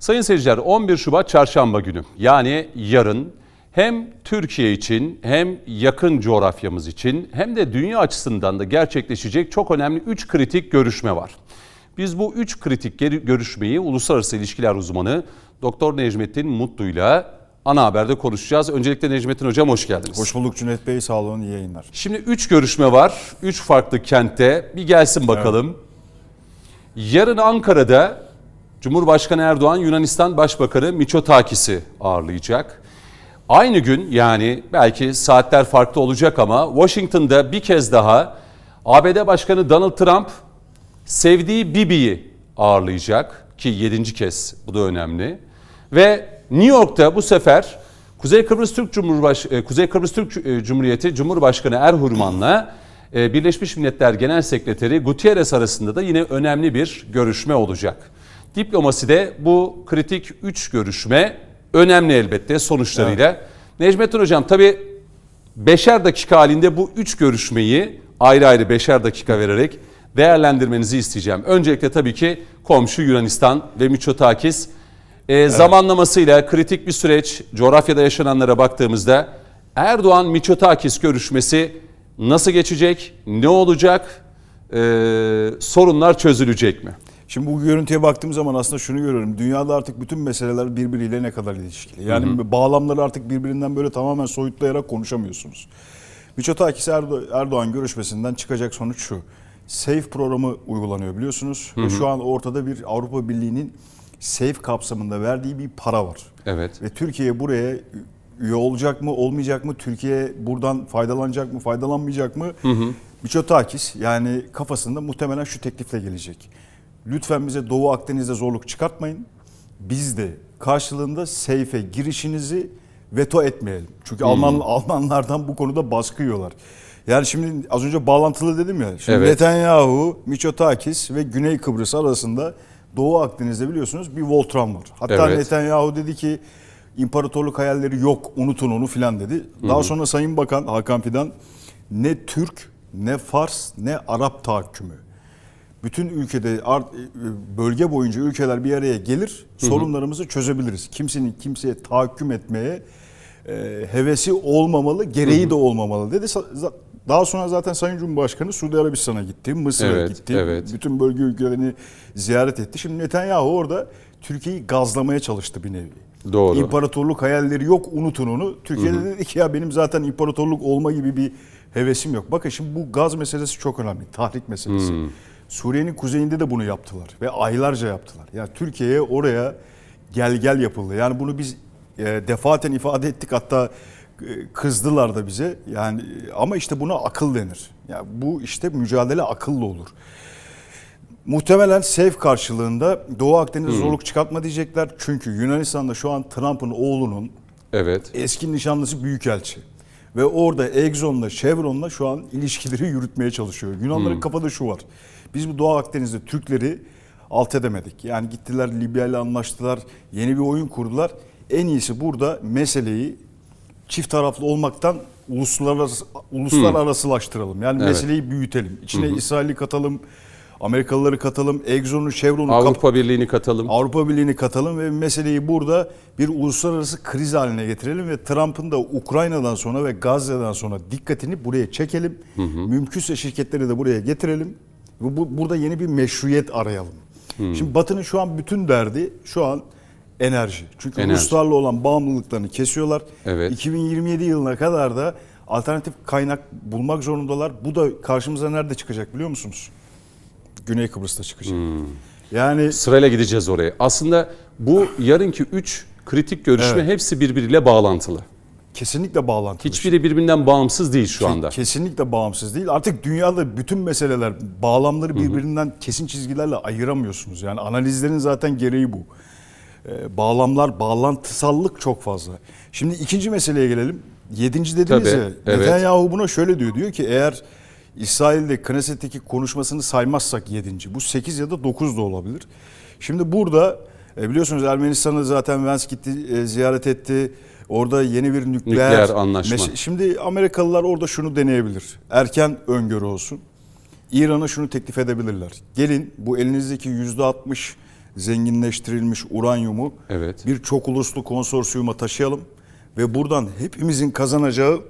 Sayın seyirciler 11 Şubat çarşamba günü yani yarın hem Türkiye için hem yakın coğrafyamız için hem de dünya açısından da gerçekleşecek çok önemli 3 kritik görüşme var. Biz bu 3 kritik görüşmeyi uluslararası ilişkiler uzmanı Doktor Necmettin Mutlu'yla ana haberde konuşacağız. Öncelikle Necmettin Hocam hoş geldiniz. Hoş bulduk Cüneyt Bey, sağ olun, iyi yayınlar. Şimdi 3 görüşme var. 3 farklı kentte. Bir gelsin bakalım. Yarın Ankara'da Cumhurbaşkanı Erdoğan Yunanistan Başbakanı Mitsotakis'i ağırlayacak. Aynı gün yani belki saatler farklı olacak ama Washington'da bir kez daha ABD Başkanı Donald Trump sevdiği Bibi'yi ağırlayacak ki yedinci kez bu da önemli. Ve New York'ta bu sefer Kuzey Kıbrıs Türk Cumhurbaş e, Kuzey Kıbrıs Türk e, Cumhuriyeti Cumhurbaşkanı Erhurman'la e, Birleşmiş Milletler Genel Sekreteri Gutierrez arasında da yine önemli bir görüşme olacak. Diplomaside bu kritik 3 görüşme önemli elbette sonuçlarıyla. Necmettin Hocam tabii beşer dakika halinde bu üç görüşmeyi ayrı ayrı beşer dakika vererek değerlendirmenizi isteyeceğim. Öncelikle tabii ki komşu Yunanistan ve Mitsotakis. Ee, Zamanlamasıyla kritik bir süreç coğrafyada yaşananlara baktığımızda Erdoğan Mitsotakis görüşmesi nasıl geçecek, ne olacak, Ee, sorunlar çözülecek mi? Şimdi bu görüntüye baktığım zaman aslında şunu görüyorum. Dünyada artık bütün meseleler birbiriyle ne kadar ilişkili. Yani bağlamları artık birbirinden böyle tamamen soyutlayarak konuşamıyorsunuz. Mitsotakis Erdo- Erdoğan görüşmesinden çıkacak sonuç şu. SAFE programı uygulanıyor biliyorsunuz. Ve şu an ortada bir Avrupa Birliği'nin SAFE kapsamında verdiği bir para var. Evet. Ve Türkiye buraya üye olacak mı, olmayacak mı? Türkiye buradan faydalanacak mı, faydalanmayacak mı? Mitsotakis yani kafasında muhtemelen şu teklifle gelecek. Lütfen bize Doğu Akdeniz'de zorluk çıkartmayın. Biz de karşılığında seyfe girişinizi veto etmeyelim. Çünkü Alman Almanlardan bu konuda baskı yiyorlar. Yani şimdi az önce bağlantılı dedim ya. Şimdi Evet. Netanyahu, Mitsotakis ve Güney Kıbrıs arasında Doğu Akdeniz'de biliyorsunuz bir Voltran var. Hatta Evet. Netanyahu dedi ki imparatorluk hayalleri yok unutun onu filan dedi. Daha sonra Sayın Bakan Hakan Fidan ne Türk ne Fars ne Arap tahakkümü. Bütün ülkede ar- bölge boyunca ülkeler bir araya gelir sorunlarımızı çözebiliriz. Kimsenin kimseye tahakküm etmeye e, hevesi olmamalı, gereği de olmamalı dedi. Daha sonra zaten Sayın Cumhurbaşkanı Suudi Arabistan'a gitti, Mısır'a Evet, gitti. evet. Bütün bölge ülkelerini ziyaret etti. Şimdi Netanyahu orada Türkiye'yi gazlamaya çalıştı bir nevi. Doğru. İmparatorluk hayalleri yok unutun onu. Türkiye'de dedi ki ya benim zaten imparatorluk olma gibi bir hevesim yok. Bakın şimdi bu gaz meselesi çok önemli. Tahrik meselesi. Suriye'nin kuzeyinde de bunu yaptılar ve aylarca yaptılar. Ya Türkiye'ye oraya gel gel yapıldı. Yani bunu biz e, defaten ifade ettik hatta e, kızdılar da bize. Yani ama işte buna akıl denir. Ya bu işte mücadele akıllı olur. Muhtemelen SAFE karşılığında Doğu Akdeniz'e zorluk çıkartma diyecekler. Çünkü Yunanistan'da şu an Trump'ın oğlunun Evet. eski nişanlısı büyükelçi. Ve orada Exxon'la Chevron'la şu an ilişkileri yürütmeye çalışıyor. Yunanların kafada şu var. Biz bu Doğu Akdeniz'de Türkleri alt edemedik. Yani gittiler Libya ile anlaştılar. Yeni bir oyun kurdular. En iyisi burada meseleyi çift taraflı olmaktan uluslararası uluslararasılaştıralım. Yani Evet. meseleyi büyütelim. İçine İsrail'i katalım, Amerikalıları katalım, Exxon'u, Chevron'u kat- Avrupa Birliği'ni katalım. Avrupa Birliği'ni katalım ve meseleyi burada bir uluslararası kriz haline getirelim ve Trump'ın da Ukrayna'dan sonra ve Gazze'den sonra dikkatini buraya çekelim. Mümkünse şirketleri de buraya getirelim. Bu, burada yeni bir meşruiyet arayalım. Şimdi Batı'nın şu an bütün derdi şu an enerji. Çünkü Enerji. Ruslarla olan bağımlılıklarını kesiyorlar. Evet. 2027 yılına kadar da alternatif kaynak bulmak zorundalar. Bu da karşımıza nerede çıkacak biliyor musunuz? Güney Kıbrıs'ta çıkacak. Yani Sırayla gideceğiz oraya. Aslında bu yarınki 3 kritik görüşme Evet. hepsi birbiriyle bağlantılı. Kesinlikle bağlantılı. Hiçbiri birbirinden bağımsız değil şu anda. Kesinlikle bağımsız değil. Artık dünyada bütün meseleler bağlamları birbirinden kesin çizgilerle ayıramıyorsunuz. Yani analizlerin zaten gereği bu. Ee, bağlamlar, bağlantısallık çok fazla. Şimdi ikinci meseleye gelelim. Yedinci dediniz Tabii, ya. evet. Netanyahu buna şöyle diyor. Diyor ki eğer İsrail'de Knesset'teki konuşmasını saymazsak yedinci. Bu sekiz ya da dokuz da olabilir. Şimdi burada e, biliyorsunuz Ermenistan'ı zaten Vance gitti, ziyaret etti. Orada yeni bir nükleer, Nükleer anlaşma. Şimdi Amerikalılar orada şunu deneyebilir. Erken öngörü olsun. İran'a şunu teklif edebilirler. Gelin bu elinizdeki yüzde altmış zenginleştirilmiş uranyumu Evet. bir çok uluslu konsorsiyuma taşıyalım ve buradan hepimizin kazanacağı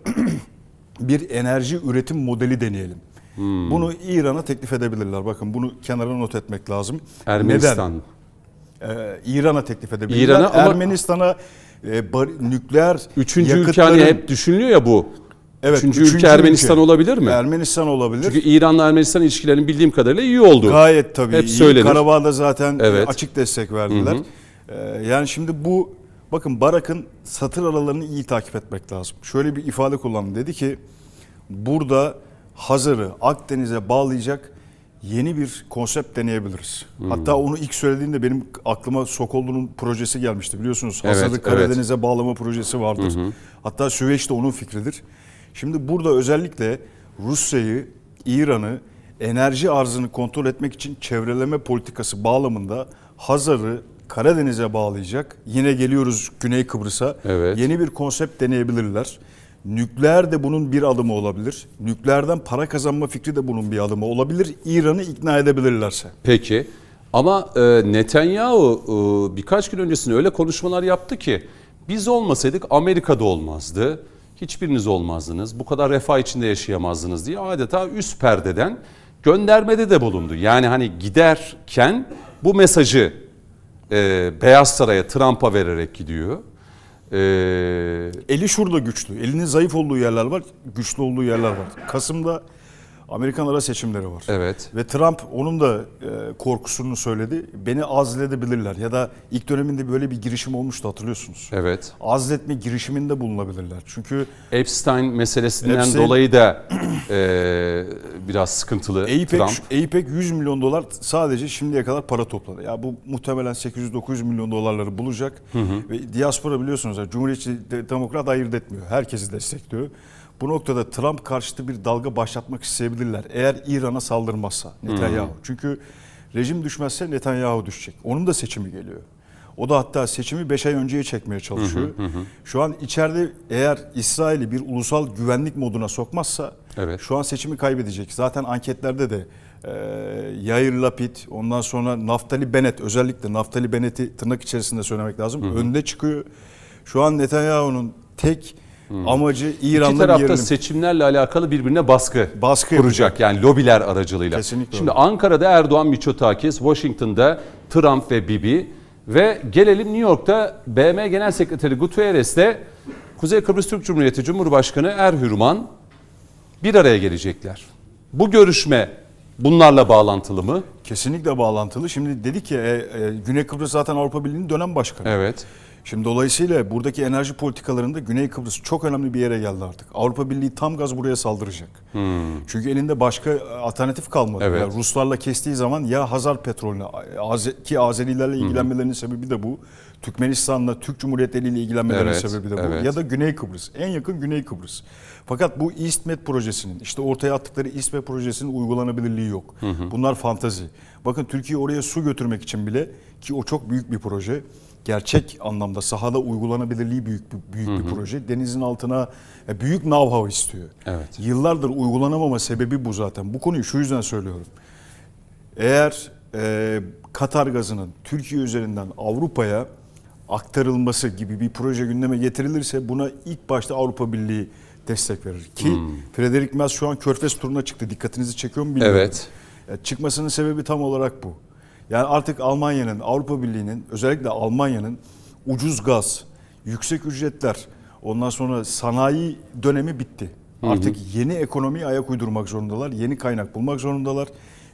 bir enerji üretim modeli deneyelim. Hmm. Bunu İran'a teklif edebilirler. Bakın bunu kenara not etmek lazım. Ermenistan. Neden? Ee, İran'a teklif edebilirler. İran'a ama- Ermenistan'a e, bar- nükleer Üçüncü ülke hani hep düşünülüyor ya bu. Evet, üçüncü, ülke Ermenistan olabilir mi? Ermenistan olabilir. Çünkü İran'la Ermenistan ilişkilerinin bildiğim kadarıyla iyi oldu. Gayet tabii. Hep iyi. söylenir. Karabağ'da zaten Evet. açık destek verdiler. Ee, yani şimdi bu bakın Barak'ın satır aralarını iyi takip etmek lazım. Şöyle bir ifade kullandı. Dedi ki burada Hazır'ı Akdeniz'e bağlayacak yeni bir konsept deneyebiliriz. Hatta onu ilk söylediğinde benim aklıma Sokollu'nun projesi gelmişti biliyorsunuz. Evet, Hazır'ı evet. Karadeniz'e bağlama projesi vardır. Hatta Süveyş de onun fikridir. Şimdi burada özellikle Rusya'yı, İran'ı enerji arzını kontrol etmek için çevreleme politikası bağlamında Hazar'ı Karadeniz'e bağlayacak. Yine geliyoruz Güney Kıbrıs'a. Evet. Yeni bir konsept deneyebilirler. Nükleer de bunun bir adımı olabilir. Nükleerden para kazanma fikri de bunun bir adımı olabilir. İran'ı ikna edebilirlerse. Peki. Ama e, Netanyahu e, birkaç gün öncesinde öyle konuşmalar yaptı ki biz olmasaydık Amerika'da olmazdı. Hiçbiriniz olmazdınız. Bu kadar refah içinde yaşayamazdınız diye adeta üst perdeden göndermede de bulundu. Yani hani giderken bu mesajı e, Beyaz Saray'a Trump'a vererek gidiyor. E, Eli şurada güçlü. Elinin zayıf olduğu yerler var, güçlü olduğu yerler var. Kasım'da Amerikan ara seçimleri var. evet. Ve Trump onun da e, korkusunu söyledi. Beni azledebilirler ya da ilk döneminde böyle bir girişim olmuştu hatırlıyorsunuz. Evet. Azletme girişiminde bulunabilirler. Çünkü Epstein meselesinden Epstein- dolayı da e, biraz sıkıntılı APEC, Trump. APEC 100 milyon dolar sadece şimdiye kadar para topladı. Ya bu muhtemelen 800-900 milyon dolarları bulacak. Ve diaspora biliyorsunuz Cumhuriyetçi de- Demokrat ayırt etmiyor. Herkesi destekliyor. Bu noktada Trump karşıtı bir dalga başlatmak isteyebilirler. Eğer İran'a saldırmazsa Netanyahu. Çünkü rejim düşmezse Netanyahu düşecek. Onun da seçimi geliyor. O da hatta seçimi 5 ay önceye çekmeye çalışıyor. Şu an içeride eğer İsrail'i bir ulusal güvenlik moduna sokmazsa Evet. şu an seçimi kaybedecek. Zaten anketlerde de e, Yair Lapid, ondan sonra Naftali Bennett, özellikle Naftali Bennett'i tırnak içerisinde söylemek lazım. Önde çıkıyor. Şu an Netanyahu'nun tek amacı İki İran'la bir tarafta gerilim. seçimlerle alakalı birbirine baskı, Baskı kuracak. Yani lobiler aracılığıyla. Kesinlikle Şimdi öyle. Ankara'da Erdoğan Miçotakis, Washington'da Trump ve Bibi ve gelelim New York'ta BM Genel Sekreteri Guterres'le Kuzey Kıbrıs Türk Cumhuriyeti Cumhurbaşkanı Erhürman bir araya gelecekler. Bu görüşme bunlarla bağlantılı mı? Kesinlikle bağlantılı. Şimdi dedik ki e, e, Güney Kıbrıs zaten Avrupa Birliği'nin dönem başkanı. Evet. Şimdi dolayısıyla buradaki enerji politikalarında Güney Kıbrıs çok önemli bir yere geldi artık. Avrupa Birliği tam gaz buraya saldıracak. Çünkü elinde başka alternatif kalmadı. Hmm. Evet. Yani Ruslarla kestiği zaman ya Hazar petrolüne ki Azerilerle ilgilenmelerinin sebebi de bu. Türkmenistan'la Türk Cumhuriyetleri ile ilgilenmelerinin Evet, sebebi de bu. evet. Ya da Güney Kıbrıs. En yakın Güney Kıbrıs. Fakat bu İstmed projesinin işte ortaya attıkları İstmed projesinin uygulanabilirliği yok. Bunlar fantazi. Bakın Türkiye oraya su götürmek için bile ki o çok büyük bir proje. Gerçek anlamda sahada uygulanabilirliği büyük bir, büyük bir proje. Denizin altına e, büyük know-how istiyor. Evet. Yıllardır uygulanamama sebebi bu zaten. Bu konuyu şu yüzden söylüyorum. Eğer e, Katar gazının Türkiye üzerinden Avrupa'ya aktarılması gibi bir proje gündeme getirilirse buna ilk başta Avrupa Birliği destek verir. Ki Hmm. Frederick Merz şu an Körfez turuna çıktı. Dikkatinizi çekiyor mu bilmiyorum. Evet. Ya çıkmasının sebebi tam olarak bu. Yani artık Almanya'nın, Avrupa Birliği'nin, özellikle Almanya'nın ucuz gaz, yüksek ücretler, ondan sonra sanayi dönemi bitti. Artık yeni ekonomiye ayak uydurmak zorundalar, yeni kaynak bulmak zorundalar.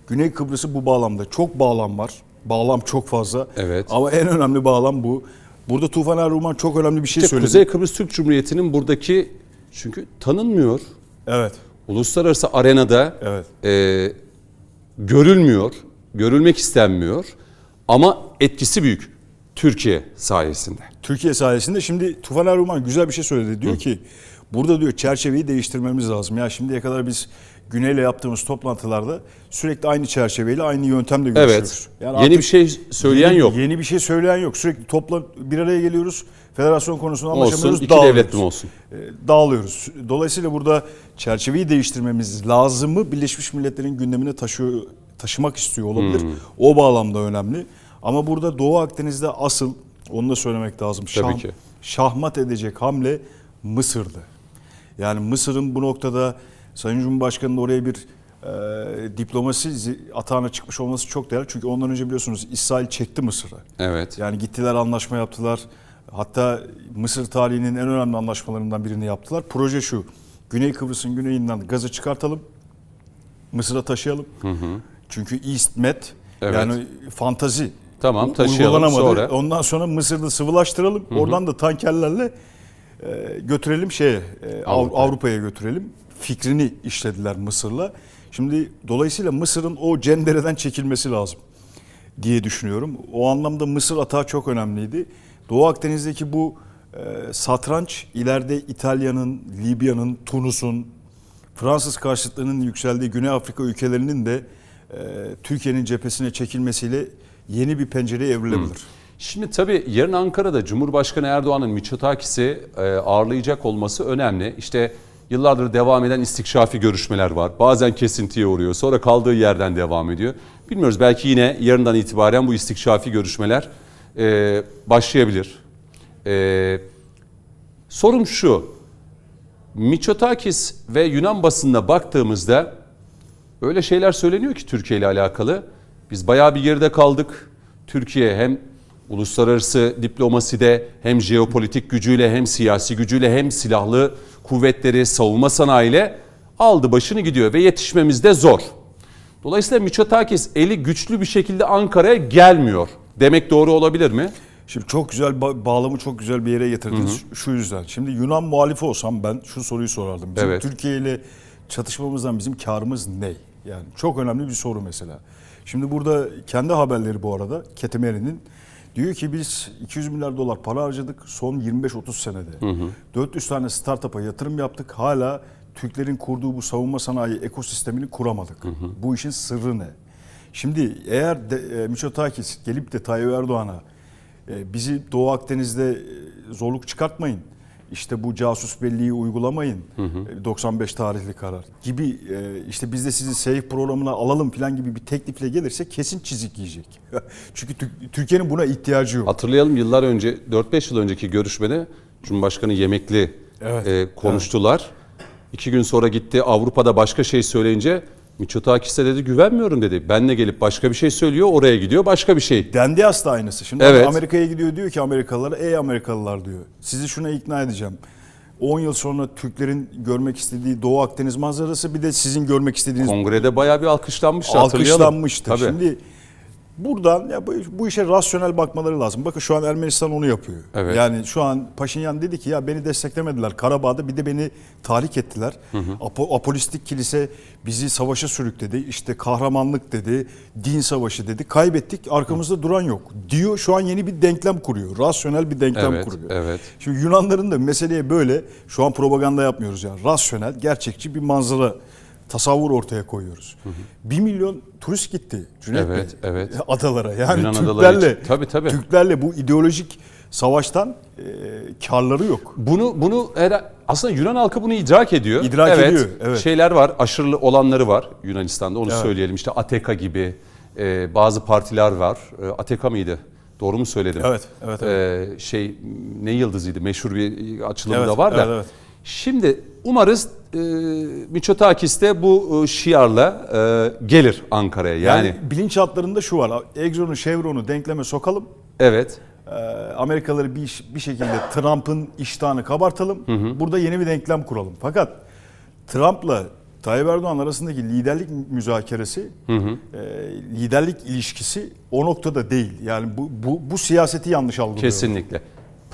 Güney Kıbrıs'ı bu bağlamda çok bağlam var. Bağlam çok fazla. Evet. Ama en önemli bağlam bu. Burada Tufan Erruman çok önemli bir şey İşte söyledi. Kuzey Kıbrıs Türk Cumhuriyeti'nin buradaki çünkü tanınmıyor. Evet. Uluslararası arenada Evet. e, görülmüyor, görülmek istenmiyor ama etkisi büyük Türkiye sayesinde. Türkiye sayesinde şimdi Tufan Erdoğan güzel bir şey söyledi. Diyor ki burada diyor çerçeveyi değiştirmemiz lazım. Ya şimdiye kadar biz Güney'le yaptığımız toplantılarda sürekli aynı çerçeveyle aynı yöntemle görüşüyoruz. Evet. Yani Yeni bir şey söyleyen yeni, yok. Yeni bir şey söyleyen yok. Sürekli topla bir araya geliyoruz. Federasyon konusunda Olsun, anlaşamıyoruz. iki dağılıyoruz. devlet mi olsun? E, Dağılıyoruz. Dolayısıyla burada çerçeveyi değiştirmemiz lazımı Birleşmiş Milletler'in gündemine taşıyor taşımak istiyor olabilir. Hmm. O bağlamda önemli. Ama burada Doğu Akdeniz'de asıl onu da söylemek lazım. Tabii ki. Şahmat edecek hamle Mısır'dı. Yani Mısır'ın bu noktada Sayın Cumhurbaşkanı'nın oraya bir e, diplomasi atağına çıkmış olması çok değerli. Çünkü ondan önce biliyorsunuz İsrail çekti Mısır'ı. Evet. Yani gittiler anlaşma yaptılar. Hatta Mısır tarihinin en önemli anlaşmalarından birini yaptılar. Proje şu. Güney Kıbrıs'ın güneyinden gazı çıkartalım. Mısır'a taşıyalım. Çünkü East Med Evet. yani fantazi Tamam, taşıyalım. Sonra? Ondan sonra Mısır'da sıvılaştıralım. Oradan da tankerlerle e, götürelim şeye e, Av- Avrupa'ya. Avrupa'ya götürelim. Fikrini işlediler Mısır'la. Şimdi dolayısıyla Mısır'ın o cendereden çekilmesi lazım diye düşünüyorum. O anlamda Mısır atağı çok önemliydi. Doğu Akdeniz'deki bu e, satranç ileride İtalya'nın, Libya'nın, Tunus'un, Fransız karşıtlığının yükseldiği Güney Afrika ülkelerinin de e, Türkiye'nin cephesine çekilmesiyle yeni bir pencereye evrilebilir. Şimdi tabii yarın Ankara'da Cumhurbaşkanı Erdoğan'ın Miçotakis'i e, ağırlayacak olması önemli. İşte yıllardır devam eden istikşafi görüşmeler var. Bazen kesintiye uğruyor. Sonra kaldığı yerden devam ediyor. Bilmiyoruz belki yine yarından itibaren bu istikşafi görüşmeler e, başlayabilir. E, sorum şu. Miçotakis ve Yunan basınına baktığımızda öyle şeyler söyleniyor ki Türkiye ile alakalı. Biz bayağı bir geride kaldık. Türkiye hem uluslararası diplomaside hem jeopolitik gücüyle hem siyasi gücüyle hem silahlı kuvvetleri savunma sanayiyle aldı başını gidiyor ve yetişmemiz de zor. Dolayısıyla Miçotakis eli güçlü bir şekilde Ankara'ya gelmiyor. Demek doğru olabilir mi? Şimdi çok güzel ba- bağlamı çok güzel bir yere getirdiniz. Şu yüzden. Şimdi Yunan muhalifi olsam ben şu soruyu sorardım. Bizim Evet. Türkiye ile çatışmamızdan bizim karımız ne? Yani çok önemli bir soru mesela. Şimdi burada kendi haberleri bu arada Ketemeri'nin diyor ki biz 200 milyar dolar para harcadık son 25-30 senede. 400 tane startup'a yatırım yaptık. Hala Türklerin kurduğu bu savunma sanayi ekosistemini kuramadık. Bu işin sırrı ne? Şimdi eğer de, e, Mitsotakis gelip de Tayyip Erdoğan'a e, bizi Doğu Akdeniz'de e, zorluk çıkartmayın. İşte bu casus belliği uygulamayın. E, 95 tarihli karar gibi e, işte biz de sizi SAFE programına alalım falan gibi bir teklifle gelirse kesin çizik yiyecek. Çünkü Tü- Türkiye'nin buna ihtiyacı yok. Hatırlayalım yıllar önce 4-5 yıl önceki görüşmede Cumhurbaşkanı Yemekli Evet, e, konuştular. İki gün sonra gitti Avrupa'da başka şey söyleyince Miçotakis'e dedi güvenmiyorum dedi. Benle gelip başka bir şey söylüyor oraya gidiyor başka bir şey. Dendias da aynısı. Şimdi Evet. Amerika'ya gidiyor diyor ki Amerikalılara ey Amerikalılar diyor. Sizi şuna ikna edeceğim. 10 yıl sonra Türklerin görmek istediği Doğu Akdeniz manzarası bir de sizin görmek istediğiniz Kongrede bayağı bir alkışlanmıştı alkışlanmıştı. Tabii. Şimdi buradan ya bu, bu işe rasyonel bakmaları lazım. Bakın şu an Ermenistan onu yapıyor. Evet. Yani şu an Paşinyan dedi ki ya beni desteklemediler Karabağ'da bir de beni tahrik ettiler. Apo, apolistik kilise bizi savaşa sürükledi. İşte kahramanlık dedi, din savaşı dedi. Kaybettik arkamızda duran yok diyor. Şu an yeni bir denklem kuruyor. Rasyonel bir denklem Evet, kuruyor. evet. Şimdi Yunanların da meseleye böyle şu an propaganda yapmıyoruz yani. Rasyonel, gerçekçi bir manzara tasavvur ortaya koyuyoruz. Bir milyon turist gitti Cüneyt Evet, Bey. evet. Adalara yani Yunan adaları Türklerle için. Tabii, tabii. Türklerle bu ideolojik savaştan e, karları yok. Bunu bunu aslında Yunan halkı bunu idrak ediyor. İdrak ediyor, evet. Şeyler var, aşırı olanları var Yunanistan'da. Onu Evet. söyleyelim. İşte ATK gibi e, bazı partiler var. E, ATK mıydı? Doğru mu söyledim? Evet, evet, E, şey ne yıldızıydı? Meşhur bir açılımı Evet, da var da. evet, evet. Şimdi umarız e, Miçotakis de bu e, şiarla e, gelir Ankara'ya. Yani, Yani, bilinçaltlarında şu var. Exxon'u, Chevron'u denkleme sokalım. evet. E, Amerikalıları bir, bir şekilde Trump'ın iştahını kabartalım. Burada yeni bir denklem kuralım. Fakat Trump'la Tayyip Erdoğan arasındaki liderlik müzakeresi, e, liderlik ilişkisi o noktada değil. Yani bu, bu, bu siyaseti yanlış algılıyor. Kesinlikle.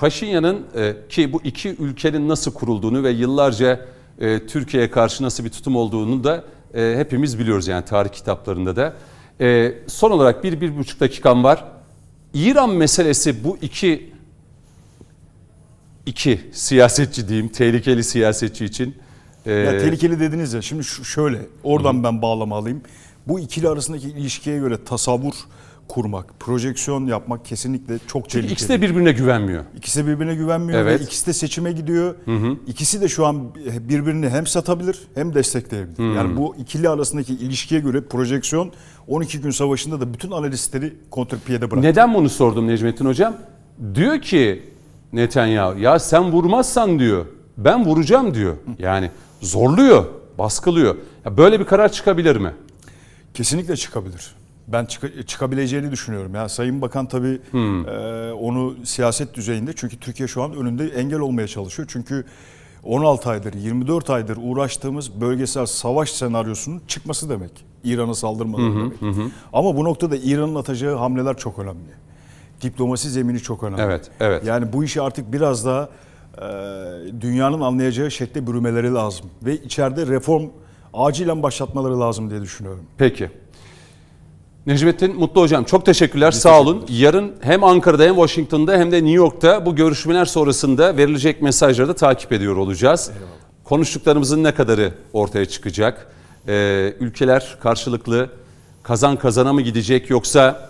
Paşinyan'ın e, ki bu iki ülkenin nasıl kurulduğunu ve yıllarca e, Türkiye'ye karşı nasıl bir tutum olduğunu da e, hepimiz biliyoruz yani tarih kitaplarında da. E, son olarak bir, bir buçuk dakikam var. İran meselesi bu iki iki siyasetçi diyeyim, tehlikeli siyasetçi için. e, Ya tehlikeli dediniz ya. Şimdi şöyle oradan ben bağlama alayım. Bu ikili arasındaki ilişkiye göre tasavvur kurmak, projeksiyon yapmak kesinlikle çok Çünkü tehlikeli. ikisi de birbirine güvenmiyor. İkisi de birbirine güvenmiyor Evet. ve ikisi de seçime gidiyor. İkisi de şu an birbirini hem satabilir hem destekleyebilir. Yani bu ikili arasındaki ilişkiye göre projeksiyon 12 gün savaşında da bütün analistleri kontrpiyede bıraktı. Neden bunu sordum Necmettin Hocam? Diyor ki Netanyahu ya sen vurmazsan diyor ben vuracağım diyor. Yani zorluyor, baskılıyor. Ya böyle bir karar çıkabilir mi? Kesinlikle çıkabilir. Ben çıka- çıkabileceğini düşünüyorum. Yani Sayın Bakan tabii e, onu siyaset düzeyinde çünkü Türkiye şu an önünde engel olmaya çalışıyor. Çünkü 16 aydır, 24 aydır uğraştığımız bölgesel savaş senaryosunun çıkması demek. İran'a saldırmaları demek. Ama bu noktada İran'ın atacağı hamleler çok önemli. Diplomasi zemini çok önemli. Evet, evet. Yani bu işi artık biraz daha e, dünyanın anlayacağı şekilde bürümeleri lazım. Ve içeride reform acilen başlatmaları lazım diye düşünüyorum. Peki. Necmettin Mutlu Hocam çok teşekkürler. Sağ olun. Yarın hem Ankara'da hem Washington'da hem de New York'ta bu görüşmeler sonrasında verilecek mesajları da takip ediyor olacağız. Konuştuklarımızın ne kadarı ortaya çıkacak? Ee, ülkeler karşılıklı kazan kazana mı gidecek yoksa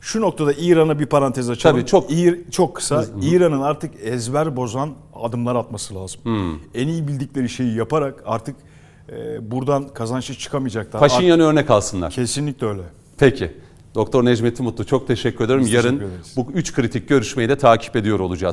Şu noktada İran'a bir parantez açalım. Tabii, çok- İr- çok kısa. İran'ın artık ezber bozan adımlar atması lazım. En iyi bildikleri şeyi yaparak artık e, buradan kazançlı çıkamayacaklar. Paşinyan'ı örnek alsınlar? Kesinlikle öyle. Peki. Doktor Necmettin Mutlu çok teşekkür ederim. Biz Yarın teşekkür ederiz. bu üç kritik görüşmeyi de takip ediyor olacağız.